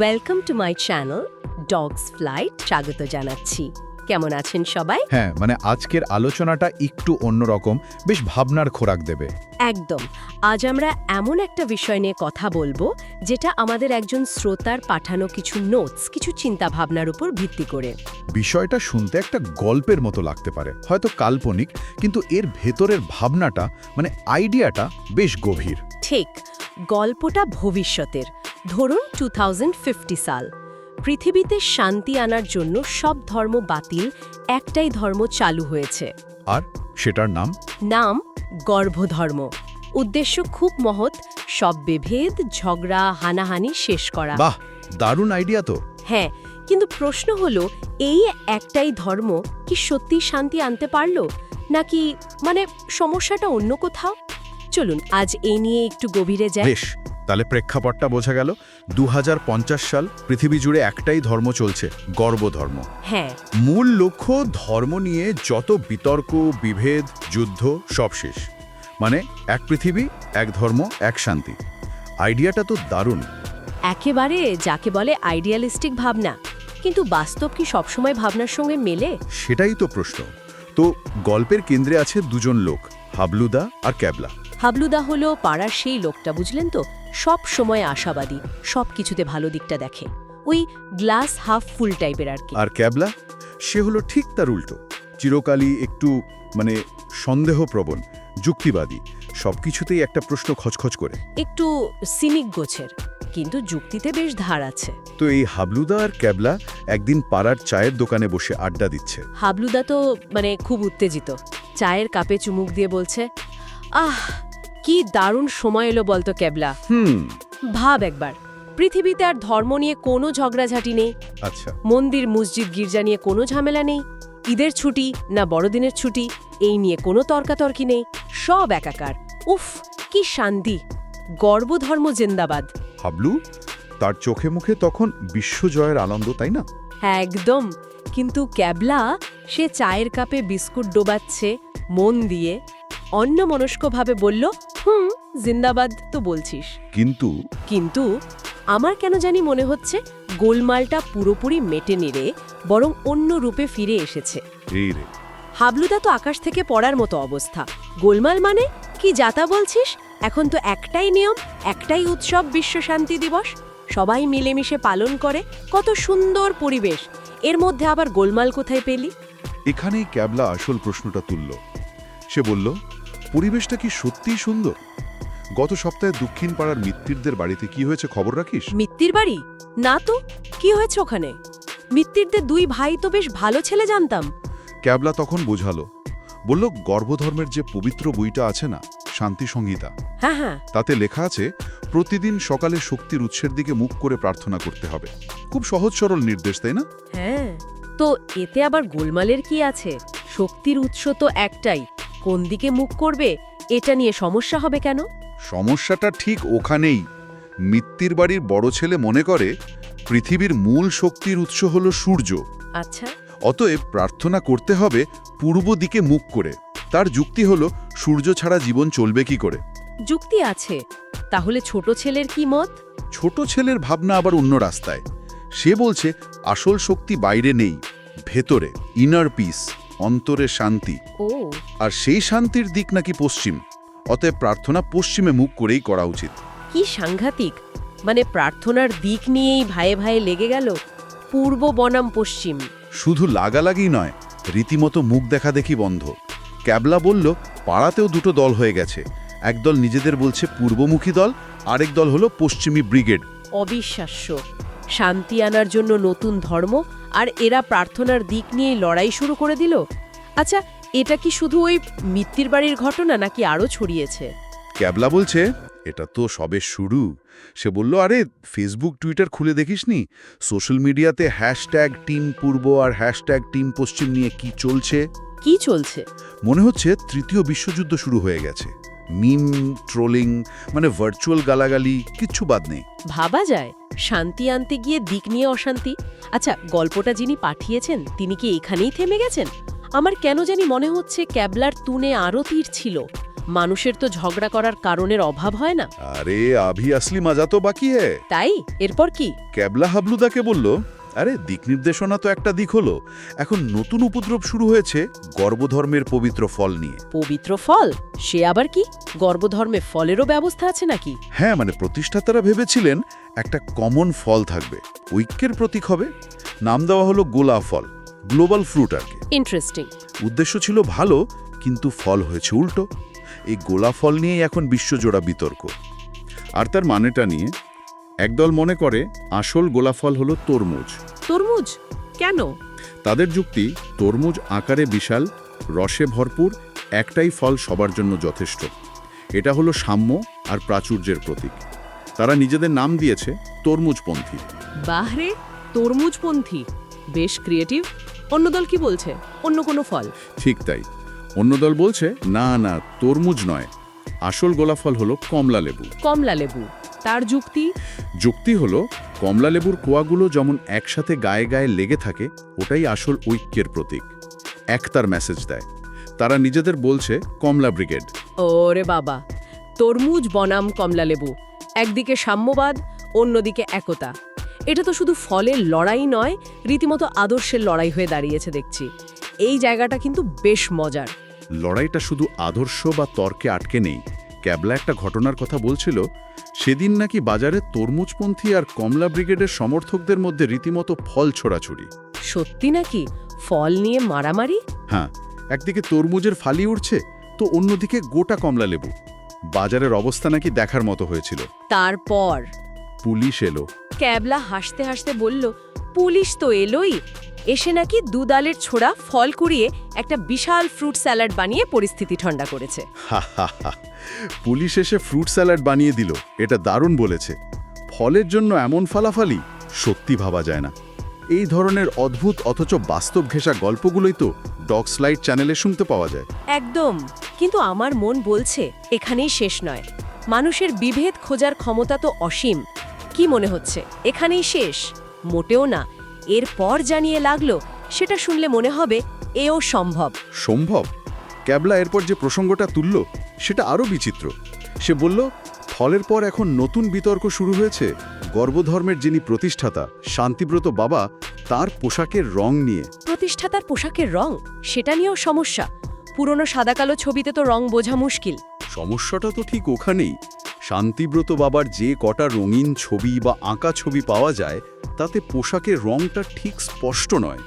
Welcome to my channel dogs flight স্বাগত জানাচ্ছি। কেমন আছেন সবাই? হ্যাঁ মানে আজকের আলোচনাটা একটু অন্যরকম বেশ ভাবনার খোরাক দেবে। একদম। আজ আমরা এমন একটা বিষয় নিয়ে কথা বলব যেটা আমাদের একজন শ্রোতার পাঠানো কিছু নোটস কিছু চিন্তা ভাবনার উপর ভিত্তি করে। বিষয়টা শুনতে একটা গল্পের মতো লাগতে পারে হয়তো কাল্পনিক কিন্তু এর ভেতরের ভাবনাটা মানে আইডিয়াটা বেশ গভীর। ঠিক গল্পটা ভবিষ্যতের। ধরুন টু সাল। পৃথিবীতে শান্তি আনার জন্য সব ধর্ম বাতিল একটাই ধর্ম চালু হয়েছে। আর সেটার নাম? নাম গর্ভধর্ম। উদ্দেশ্য খুব মহৎ সব বিভেদ ঝগড়া হানাহানি শেষ করা। বাহ দারুণ আইডিয়া তো। হ্যাঁ কিন্তু প্রশ্ন হলো এই একটাই ধর্ম কি সত্যি শান্তি আনতে পারল? নাকি মানে সমস্যাটা অন্য কোথাও? চলুন আজ এই নিয়ে একটু গভীরে যাই। বেশ তাহলে প্রেক্ষাপটটা বোঝা গেল দুহাজার পঞ্চাশ সাল পৃথিবী জুড়ে একটাই ধর্ম চলছে গর্বধর্ম হ্যাঁ। মূল লক্ষ্য ধর্ম নিয়ে যত বিতর্ক বিভেদ যুদ্ধ সব শেষ। মানে এক পৃথিবী এক ধর্ম এক শান্তি। আইডিয়াটা তো দারুণ। একেবারে যাকে বলে আইডিয়ালিস্টিক ভাবনা। কিন্তু বাস্তব কি সবসময় ভাবনার সঙ্গে মেলে? সেটাই তো প্রশ্ন। তো গল্পের কেন্দ্রে আছে দুজন লোক হাবলুদা আর ক্যাবলা। হাবলুদা হলো পাড়ার সেই লোকটা বুঝলেন তো? সব সময় আশাবাদী সব কিছুতে ভালো দিকটা দেখে। ওই গ্লাস হাফ ফুল টাইপের আর কি। আর ক্যাবলা? সে হলো ঠিক তার উল্টো। চিরকালই একটু মানে সন্দেহপ্রবণ যুক্তিবাদী সবকিছুতেই একটা প্রশ্ন খচখচ করে। একটু সিনিক গোছের কিন্তু যুক্তিতে বেশ ধার আছে। তো এই হাবলুদা আর ক্যাবলা একদিন পাড়ার চায়ের দোকানে বসে আড্ডা দিচ্ছে। হাবলুদা তো মানে খুব উত্তেজিত। চায়ের কাপে চুমুক দিয়ে বলছে আহ কি দারুণ সময় এলো বলতো ক্যাবলা হুম। ভাব একবার পৃথিবীতে আর ধর্ম নিয়ে কোনো ঝগড়াঝাটি নেই। আচ্ছা। মন্দির মসজিদ গির্জা নিয়ে কোনো ঝামেলা নেই। ঈদের ছুটি না বড়দিনের ছুটি এই নিয়ে কোনো তর্কাতর্কি নেই। সব একাকার। উফ কি শান্তি। গর্বধর্ম জিন্দাবাদ। হাবলু তার চোখে মুখে তখন বিশ্বজয়ের আনন্দ তাই না? হ্যাঁ একদম। কিন্তু ক্যাবলা সে চায়ের কাপে বিস্কুট ডোবাচ্ছে মন দিয়ে অন্যমনস্কভাবে বলল হুম জিন্দাবাদ তো বলছিস। কিন্তু? কিন্তু আমার কেন জানি মনে হচ্ছে গোলমালটা পুরোপুরি মেটে রে বরং অন্য রূপে ফিরে এসেছে। হাবলুদা তো আকাশ থেকে পড়ার মতো অবস্থা। গোলমাল মানে কি যাতা বলছিস? এখন তো একটাই নিয়ম একটাই উৎসব বিশ্ব শান্তি দিবস। সবাই মিলেমিশে পালন করে কত সুন্দর পরিবেশ। এর মধ্যে আবার গোলমাল কোথায় পেলি? এখানেই ক্যাবলা আসল প্রশ্নটা তুলল। সে বলল পরিবেশটা কি সত্যিই সুন্দর? গত সপ্তাহে দক্ষিণ পাড়ার মিত্তিরদের বাড়িতে কি হয়েছে খবর রাখিস? মিত্তির বাড়ি? না তো কি হয়েছে ওখানে? মিত্তিরদের দুই ভাই তো বেশ ভালো ছেলে জানতাম। ক্যাবলা তখন বোঝালো। বলল গর্ভধর্মের যে পবিত্র বইটা আছে না শান্তি সংহিতা হ্যাঁ হ্যাঁ। তাতে লেখা আছে প্রতিদিন সকালে শক্তির উৎসের দিকে মুখ করে প্রার্থনা করতে হবে। খুব সহজ সরল নির্দেশ তাই না? হ্যাঁ। তো এতে আবার গোলমালের কি আছে? শক্তির উৎস তো একটাই কোন দিকে মুখ করবে এটা নিয়ে সমস্যা হবে কেন? সমস্যাটা ঠিক ওখানেই। মিত্তির বাড়ির বড় ছেলে মনে করে পৃথিবীর মূল শক্তির উৎস হল সূর্য। আচ্ছা। অতএব প্রার্থনা করতে হবে পূর্ব দিকে মুখ করে। তার যুক্তি হল সূর্য ছাড়া জীবন চলবে কি করে? যুক্তি আছে। তাহলে ছোট ছেলের কি মত? ছোট ছেলের ভাবনা আবার অন্য রাস্তায়। সে বলছে আসল শক্তি বাইরে নেই ভেতরে ইনার পিস অন্তরে শান্তি। আর সেই শান্তির দিক নাকি পশ্চিম। অতএব প্রার্থনা পশ্চিমে মুখ করেই করা উচিত। কি সাংঘাতিক। মানে প্রার্থনার দিক নিয়েই ভাইয়ে ভাইয়ে লেগে গেল পূর্ব বনাম পশ্চিম। শুধু লাগালাগি নয় রীতিমতো মুখ দেখা দেখি বন্ধ। ক্যাবলা বলল পাড়াতেও দুটো দল হয়ে গেছে। একদল নিজেদের বলছে পূর্বমুখী দল আরেক দল হলো পশ্চিমী ব্রিগেড। অবিশ্বাস্য। শান্তি আনার জন্য নতুন ধর্ম আর এরা প্রার্থনার দিক নিয়ে লড়াই শুরু করে দিল? আচ্ছা এটা কি শুধু ওই মিত্তির বাড়ির ঘটনা নাকি আরও ছড়িয়েছে? ক্যাবলা বলছে এটা তো সবে শুরু। সে বলল আরে ফেসবুক টুইটার খুলে দেখিসনি? সোশ্যাল মিডিয়াতে হ্যাশট্যাগ টিম পূর্ব আর হ্যাশট্যাগ টিম পশ্চিম নিয়ে কি চলছে? কি চলছে? মনে হচ্ছে তৃতীয় বিশ্বযুদ্ধ শুরু হয়ে গেছে। মিম ট্রোলিং মানে ভার্চুয়াল গালাগালি কিচ্ছু বাদ নেই। ভাবা যায় শান্তি আনতে গিয়ে দিক নিয়ে অশান্তি। আচ্ছা গল্পটা যিনি পাঠিয়েছেন তিনি কি এখানেই থেমে গেছেন? আমার কেন জানি মনে হচ্ছে ক্যাবলার তুনে আরও তীর ছিল। মানুষের তো ঝগড়া করার কারণের অভাব হয় না। আরে আভি আসলি মজা তো বাকি হ্যায় তাই? এরপর কি? ক্যাবলা হাবলুদাকে বলল আরে দিক নির্দেশনা তো একটা দিক হলো। এখন নতুন উপদ্রব শুরু হয়েছে গর্ভধর্মের পবিত্র ফল নিয়ে। পবিত্র ফল? সে আবার কি? গর্ভধর্মে ফলেরও ব্যবস্থা আছে নাকি? হ্যাঁ মানে প্রতিষ্ঠাতারা ভেবেছিলেন একটা কমন ফল থাকবে। ঐক্যের প্রতীক হবে। নাম দেওয়া হলো গোলা ফল গ্লোবাল ফ্রুট আর কি। ইন্টারেস্টিং। উদ্দেশ্য ছিল ভালো কিন্তু ফল হয়েছে উল্টো। এই গোলা ফল নিয়েই এখন বিশ্বজোড়া বিতর্ক। আর তার মানেটা নিয়ে একদল মনে করে আসল গোলাফল হলো তরমুজ। তরমুজ? কেন? তাদের যুক্তি তরমুজ আকারে বিশাল রসে ভরপুর একটাই ফল সবার জন্য যথেষ্ট। এটা হলো সাম্য আর প্রাচুর্যের প্রতীক। তারা নিজেদের নাম দিয়েছে তরমুজপন্থী। বাহরে তরমুজপন্থী। বেশ ক্রিয়েটিভ অন্য দল কি বলছে? অন্য কোনো ফল? ঠিক তাই। অন্য দল বলছে না না তরমুজ নয়। আসল গোলাফল হলো কমলা লেবু কমলা লেবু তার যুক্তি? যুক্তি হলো কমলালেবুর কোয়াগুলো যেমন একসাথে গায়ে গায়ে লেগে থাকে ওটাই আসল ঐক্যের প্রতীক। একতার মেসেজ দেয়। তারা নিজেদের বলছে কমলা ব্রিগেড। ওরে বাবা তরমুজ বনাম কমলা লেবু। একদিকে সাম্যবাদ অন্যদিকে একতা। এটা তো শুধু ফলের লড়াই নয় রীতিমতো আদর্শের লড়াই হয়ে দাঁড়িয়েছে দেখছি। এই জায়গাটা কিন্তু বেশ মজার। লড়াইটা শুধু আদর্শ বা তর্কে আটকে নেই। ক্যাবলা একটা ঘটনার কথা বলছিল সেদিন নাকি বাজারে তরমুজপন্থী আর কমলা ব্রিগেডের সমর্থকদের মধ্যে রীতিমতো ফল ছোড়াছুড়ি। সত্যি নাকি? ফল নিয়ে মারামারি? হ্যাঁ একদিকে তরমুজের ফালি উঠছে তো অন্যদিকে গোটা কমলা লেবু। বাজারের অবস্থা নাকি দেখার মতো হয়েছিল। তারপর? পুলিশ এলো। ক্যাবলা হাসতে হাসতে বলল পুলিশ তো এলোই। এসে নাকি দুদালের ছোড়া ফল কুড়িয়ে একটা বিশাল ফ্রুট স্যালাড বানিয়ে পরিস্থিতি ঠান্ডা করেছে। হা হা হা। পুলিশ এসে ফ্রুট স্যালাড বানিয়ে দিল এটা দারুণ বলেছে। ফলের জন্য এমন ফালাফালি? সত্যি ভাবা যায় না। এই ধরনের অদ্ভুত অথচ বাস্তব ঘেঁষা গল্পগুলোই তো ডগ স্লাইড চ্যানেলে শুনতে পাওয়া যায়। একদম। কিন্তু আমার মন বলছে এখানেই শেষ নয়। মানুষের বিভেদ খোঁজার ক্ষমতা তো অসীম। কি মনে হচ্ছে? এখানেই শেষ? মোটেও না। এরপর জানিয়ে লাগল সেটা শুনলে মনে হবে এও সম্ভব। সম্ভব? ক্যাবলা এরপর যে প্রসঙ্গটা তুলল সেটা আরও বিচিত্র। সে বলল ফলের পর এখন নতুন বিতর্ক শুরু হয়েছে। গর্ভধর্মের যিনি প্রতিষ্ঠাতা শান্তিব্রত বাবা তার পোশাকের রং নিয়ে। প্রতিষ্ঠাতার পোশাকের রং? সেটা নিয়েও সমস্যা। পুরনো সাদাকালো ছবিতে তো রং বোঝা মুশকিল। সমস্যাটা তো ঠিক ওখানেই। শান্তিব্রত বাবার যে কটা রঙিন ছবি বা আঁকা ছবি পাওয়া যায় তাতে পোশাকের রংটা ঠিক স্পষ্ট নয়।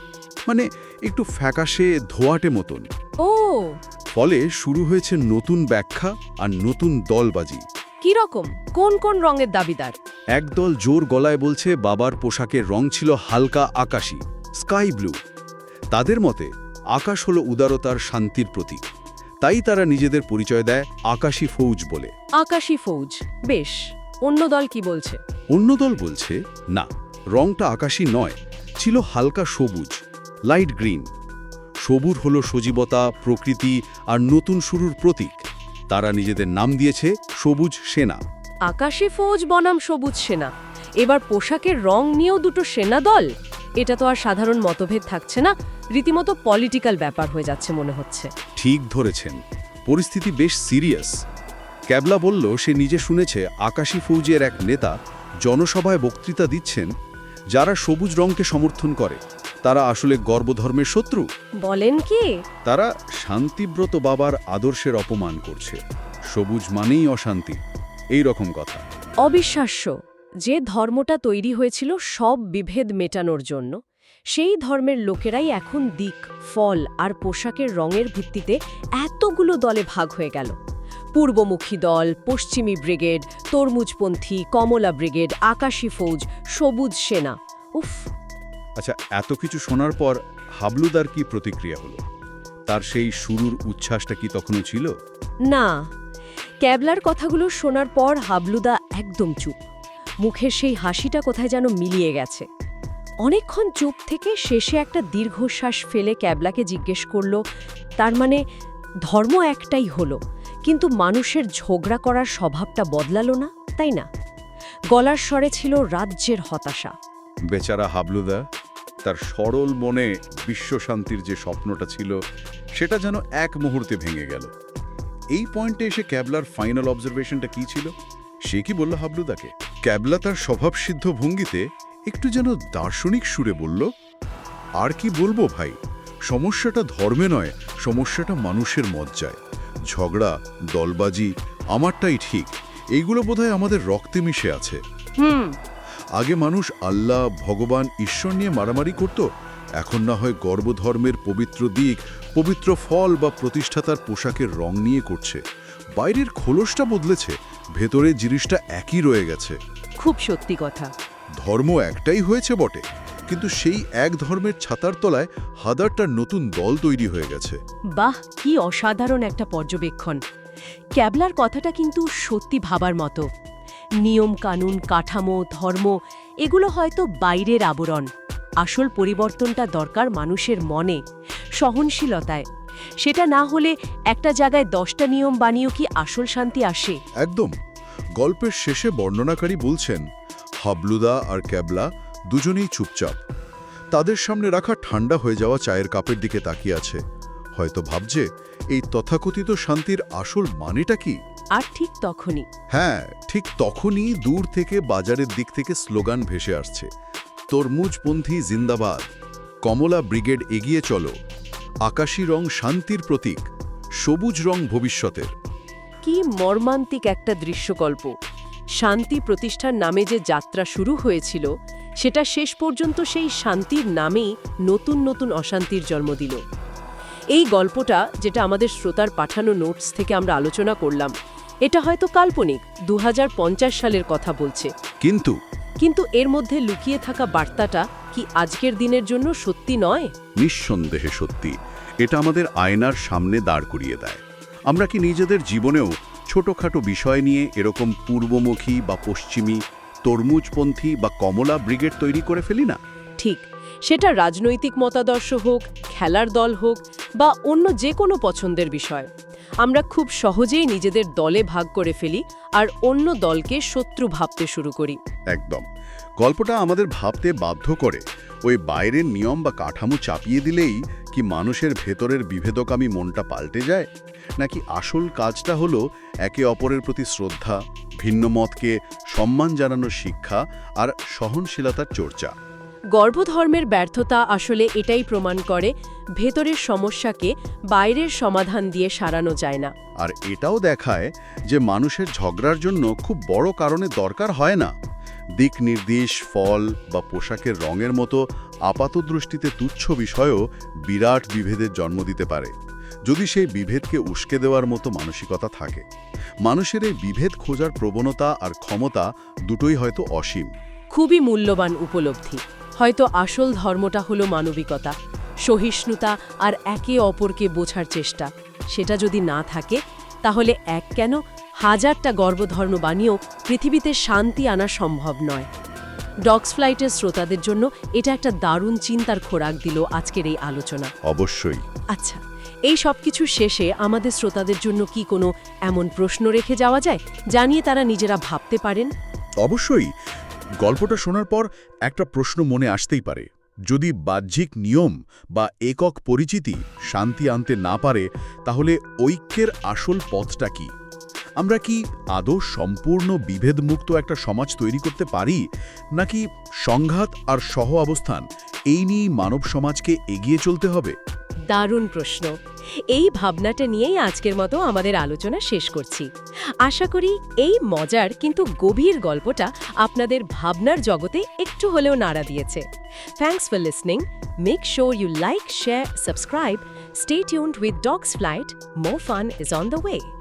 মানে একটু ফ্যাকাশে ধোয়াটে মতন। ও। ফলে শুরু হয়েছে নতুন ব্যাখ্যা আর নতুন দলবাজি। কি রকম কোন কোন রঙের দাবিদার? একদল জোর গলায় বলছে বাবার পোশাকের রং ছিল হালকা আকাশী স্কাই ব্লু। তাদের মতে আকাশ হলো উদারতার শান্তির প্রতীক। তাই তারা নিজেদের পরিচয় দেয় আকাশী ফৌজ বলে। আকাশী ফৌজ বেশ। অন্য দল কি বলছে? অন্য দল বলছে না রংটা আকাশী নয় ছিল হালকা সবুজ লাইট গ্রিন। সবুজ হলো সজীবতা প্রকৃতি আর নতুন শুরুর প্রতীক। তারা নিজেদের নাম দিয়েছে সবুজ সেনা। আকাশী ফৌজ বনাম সবুজ সেনা। এবার পোশাকের রং নিয়েও দুটো সেনা দল? এটা তো আর সাধারণ মতভেদ থাকছে না রীতিমতো পলিটিক্যাল ব্যাপার হয়ে যাচ্ছে মনে হচ্ছে। ঠিক ধরেছেন। পরিস্থিতি বেশ সিরিয়াস। ক্যাবলা বলল সে নিজে শুনেছে আকাশী ফৌজের এক নেতা জনসভায় বক্তৃতা দিচ্ছেন যারা সবুজ রংকে সমর্থন করে। তারা আসলে গর্বধর্মের শত্রু? বলেন কি? তারা শান্তিব্রত বাবার আদর্শের অপমান করছে। সবুজ মানেই অশান্তি। এই রকম কথা। অবিশ্বাস্য। যে ধর্মটা তৈরি হয়েছিল সব বিভেদ মেটানোর জন্য সেই ধর্মের লোকেরাই এখন দিক ফল আর পোশাকের রঙের ভিত্তিতে এতগুলো দলে ভাগ হয়ে গেল। পূর্বমুখী দল পশ্চিমী ব্রিগেড তরমুজপন্থী কমলা ব্রিগেড আকাশী ফৌজ সবুজ সেনা। উফ! আচ্ছা এত কিছু শোনার পর হাবলুদার কি প্রতিক্রিয়া হলো? তার সেই শুরুর উচ্ছ্বাসটা কি তখনও ছিল? না ক্যাবলার কথাগুলো শোনার পর হাবলুদা একদম চুপ। মুখের সেই হাসিটা কোথায় যেন মিলিয়ে গেছে। অনেকক্ষণ চুপ থেকে শেষে একটা দীর্ঘশ্বাস ফেলে ক্যাবলাকে জিজ্ঞেস করল তার মানে ধর্ম একটাই হলো কিন্তু মানুষের ঝগড়া করার স্বভাবটা বদলালো না তাই না? গলার স্বরে ছিল রাজ্যের হতাশা। বেচারা হাবলুদা তার সরল মনে বিশ্বশান্তির যে স্বপ্নটা ছিল, সেটা যেন এক মুহূর্তে ভেঙে গেল। এই পয়েন্টে এসে ক্যাবলার ফাইনাল অবজারভেশনটা কি ছিল? সে কি বলল হাবলুদাকে? ক্যাবলা তার স্বভাবসিদ্ধ ভঙ্গিতে একটু যেন দার্শনিক সুরে বলল, আর কি বলব ভাই? সমস্যাটা ধর্মে নয়, সমস্যাটা মানুষের মজ্জায়। ঝগড়া, দলবাজি, আমারটাই ঠিক। এইগুলো বোধহয় আমাদের রক্তে মিশে আছে। হুম আগে মানুষ আল্লাহ ভগবান ঈশ্বর নিয়ে মারামারি করত। এখন না হয় গর্বধর্মের পবিত্র দিক পবিত্র ফল বা প্রতিষ্ঠাতার পোশাকের রং নিয়ে করছে। বাইরের খোলসটা বদলেছে ভেতরের জিনিসটা একই রয়ে গেছে। খুব সত্যি কথা। ধর্ম একটাই হয়েছে বটে কিন্তু সেই এক ধর্মের ছাতার তলায় হাজারটা নতুন দল তৈরি হয়ে গেছে। বাহ কি অসাধারণ একটা পর্যবেক্ষণ। ক্যাবলার কথাটা কিন্তু সত্যি ভাবার মতো। নিয়ম, কানুন, কাঠামো, ধর্ম, এগুলো হয়তো বাইরের আবরণ। আসল পরিবর্তনটা দরকার মানুষের মনে, সহনশীলতায়। সেটা না হলে একটা জায়গায় দশটা নিয়ম বানিয়েও কি আসল শান্তি আসে? একদম। গল্পের শেষে বর্ণনাকারী বলছেন, হাবলুদা আর ক্যাবলা দুজনেই চুপচাপ। তাদের সামনে রাখা ঠান্ডা হয়ে যাওয়া চায়ের কাপের দিকে তাকিয়ে আছে। হয়তো ভাবছে, এই তথাকথিত শান্তির আসল মানেটা কি? আর ঠিক তখনই। হ্যাঁ ঠিক তখনই দূর থেকে বাজারের দিক থেকে স্লোগান ভেসে আসছে। তরমুজপন্থী জিন্দাবাদ কমলা ব্রিগেড এগিয়ে চলো আকাশী রং শান্তির প্রতীক সবুজ রং ভবিষ্যতের। কি মর্মান্তিক একটা দৃশ্যকল্প। শান্তি প্রতিষ্ঠার নামে যে যাত্রা শুরু হয়েছিল সেটা শেষ পর্যন্ত সেই শান্তির নামেই নতুন নতুন অশান্তির জন্ম দিল। এই গল্পটা যেটা আমাদের শ্রোতার পাঠানো নোটস থেকে আমরা আলোচনা করলাম এটা হয়তো কাল্পনিক দু হাজার পঞ্চাশ সালের কথা বলছে। কিন্তু? কিন্তু এর মধ্যে লুকিয়ে থাকা বার্তাটা কি আজকের দিনের জন্য সত্যি নয়? নিঃসন্দেহে সত্যি। এটা আমাদের আয়নার সামনে দাঁড় করিয়ে দেয়। আমরা কি নিজেদের জীবনেও ছোটখাটো বিষয় নিয়ে এরকম পূর্বমুখী বা পশ্চিমী তরমুজপন্থী বা কমলা ব্রিগেড তৈরি করে ফেলি না? ঠিক। সেটা রাজনৈতিক মতাদর্শ হোক খেলার দল হোক বা অন্য যে কোনো পছন্দের বিষয়। আমরা খুব সহজেই নিজেদের দলে ভাগ করে ফেলি আর অন্য দলকে শত্রু ভাবতে শুরু করি। একদম। গল্পটা আমাদের ভাবতে বাধ্য করে। ওই বাইরের নিয়ম বা কাঠামো চাপিয়ে দিলেই কি মানুষের ভেতরের বিভেদকামী মনটা পাল্টে যায়? নাকি আসল কাজটা হলো একে অপরের প্রতি শ্রদ্ধা ভিন্ন মতকে সম্মান জানানোর শিক্ষা আর সহনশীলতার চর্চা? গর্ভধর্মের ব্যর্থতা আসলে এটাই প্রমাণ করে ভেতরের সমস্যাকে বাইরের সমাধান দিয়ে সারানো যায় না। আর এটাও দেখায় যে মানুষের ঝগড়ার জন্য খুব বড় কারণে দরকার হয় না। দিক নির্দেশ ফল বা পোশাকের রঙের মতো আপাতদৃষ্টিতে তুচ্ছ বিষয়ও বিরাট বিভেদের জন্ম দিতে পারে। যদি সেই বিভেদকে উস্কে দেওয়ার মতো মানসিকতা থাকে। মানুষের এই বিভেদ খোঁজার প্রবণতা আর ক্ষমতা দুটোই হয়তো অসীম। খুবই মূল্যবান উপলব্ধি। হয়তো আসল ধর্মটা হলো মানবিকতা সহিষ্ণুতা আর একে অপরকে বোঝার চেষ্টা। সেটা যদি না থাকে তাহলে এক কেন হাজারটা গর্ভধর্ম বানিয়েও পৃথিবীতে শান্তি আনা সম্ভব নয়। ডগস ফ্লাইটের শ্রোতাদের জন্য এটা একটা দারুণ চিন্তার খোরাক দিল আজকের এই আলোচনা। অবশ্যই। আচ্ছা এই সব কিছু শেষে আমাদের শ্রোতাদের জন্য কি কোনো এমন প্রশ্ন রেখে যাওয়া যায় জানিয়ে তারা নিজেরা ভাবতে পারেন? অবশ্যই। গল্পটা শোনার পর একটা প্রশ্ন মনে আসতেই পারে। যদি বাহ্যিক নিয়ম বা একক পরিচিতি শান্তি আনতে না পারে, তাহলে ঐক্যের আসল পথটা কি? আমরা কি আদৌ সম্পূর্ণ বিভেদমুক্ত একটা সমাজ তৈরি করতে পারি, নাকি সংঘাত আর সহ অবস্থান এই নিয়েই মানব সমাজকে এগিয়ে চলতে হবে? দারুণ প্রশ্ন। এই ভাবনাটা নিয়েই আজকের মতো আমাদের আলোচনা শেষ করছি। আশা করি এই মজার কিন্তু গভীর গল্পটা আপনাদের ভাবনার জগতে একটু হলেও নাড়া দিয়েছে। Thanks for listening make sure you like share subscribe stay tuned with dogs flight more fun is on the way